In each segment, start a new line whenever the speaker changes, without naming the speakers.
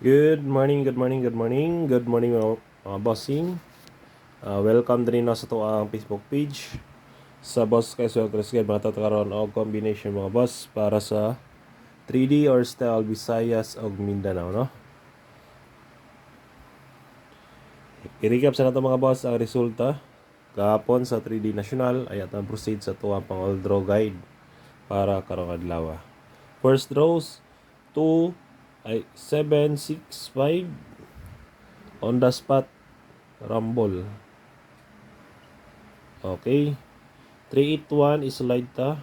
Good morning, good morning, good morning. Good morning mga, mga bossing. Uh, welcome din na sa to ang Facebook page. Sa Boss kay Swell Chris Guide, mga tatakaroon o combination mga boss para sa 3D or style Visayas o Mindanao, no? I-recap sa nato mga boss ang resulta kahapon sa 3D National ay atang proceed sa tuwa pang all draw guide para karong adlaw. First draws 2 ay 7 6 5 on the spot rumble. Okay. 381 is slide ta.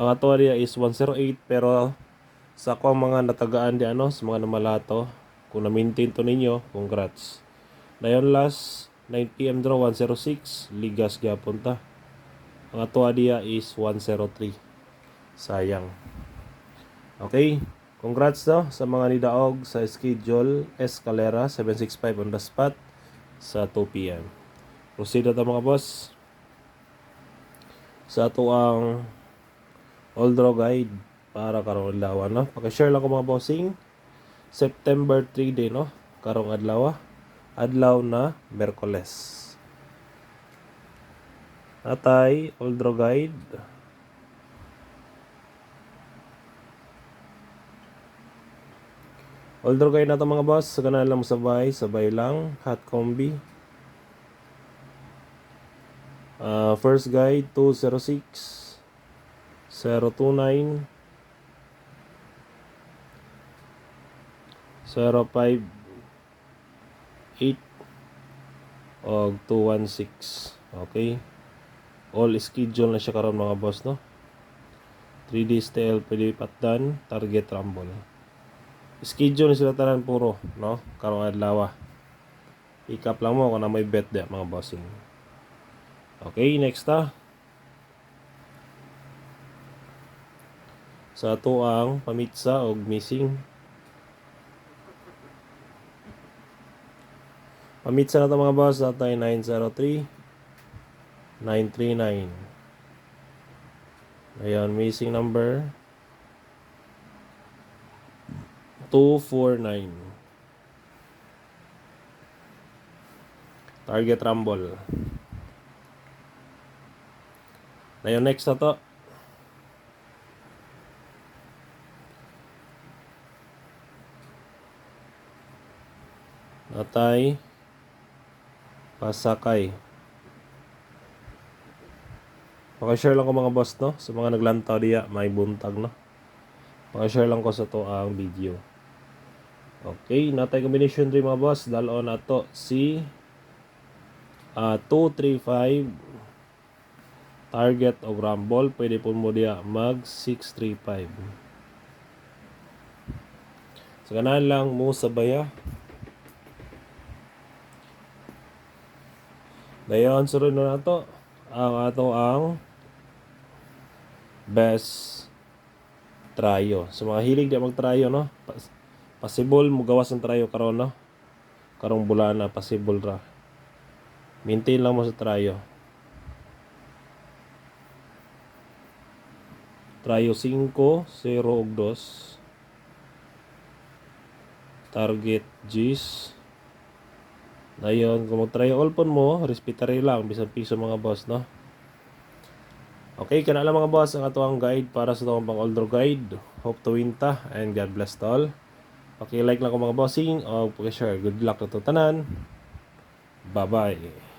Ang ato niya is 108 pero sa ako mga natagaan di ano sa mga namalato kung na-maintain to ninyo, congrats. Dayon last 9pm draw 106 ligas gyapon ta. Ang ato dia is 103. Sayang. Okay. Congrats no sa mga nidaog sa schedule Escalera 765 on the spot sa 2pm. Proceed na mga boss. Sa ato ang all draw guide para karong adlaw no. Paki-share lang ko mga bossing. September 3 day no. Karong adlaw. Adlaw na Merkoles. Atay all draw guide. Draw guide na to mga boss. Sa ganaan lang sabay. Sabay lang. Hot combi. Uh, first guide 206 029 058 og 216 okay all schedule na siya karon mga boss no 3D style pwede patdan target rumble schedule sila tanan puro no karong adlaw ikap lang mo kung na may bet di mga bossing Okay, next ta. Sa ato ang pamitsa og missing. Pamitsa na to mga boss, natay 903 939. Ayan, missing number 249. Target rumble. Na yung next na to. Natay Pasakay. Pakishare lang ko mga boss no sa mga naglantaw diya may buntag no. Pakishare lang ko sa to ang video. Okay, natay combination 3 mga boss. Dalon na to si uh, 235 target of rumble. Pwede po mo diya mag 635 so ganahan lang mo sabaya dayon sunod na nato. Ang ato ang best trayo so mga hilig di mag trayo no possible mo gawas ng trayo karon no karong bulana possible ra maintain lang mo sa trayo Trayo 5, 0 ug 2. Target G's. Dayon, kung mag-trayo all pon mo, respetary lang, bisan piso mga boss, no? Okay, kana lang mga boss ang ato ang guide para sa itong pang older guide. Hope to win ta and God bless to all. Paki-like lang ko mga bossing o paki-share. Good luck na tanan. Bye-bye.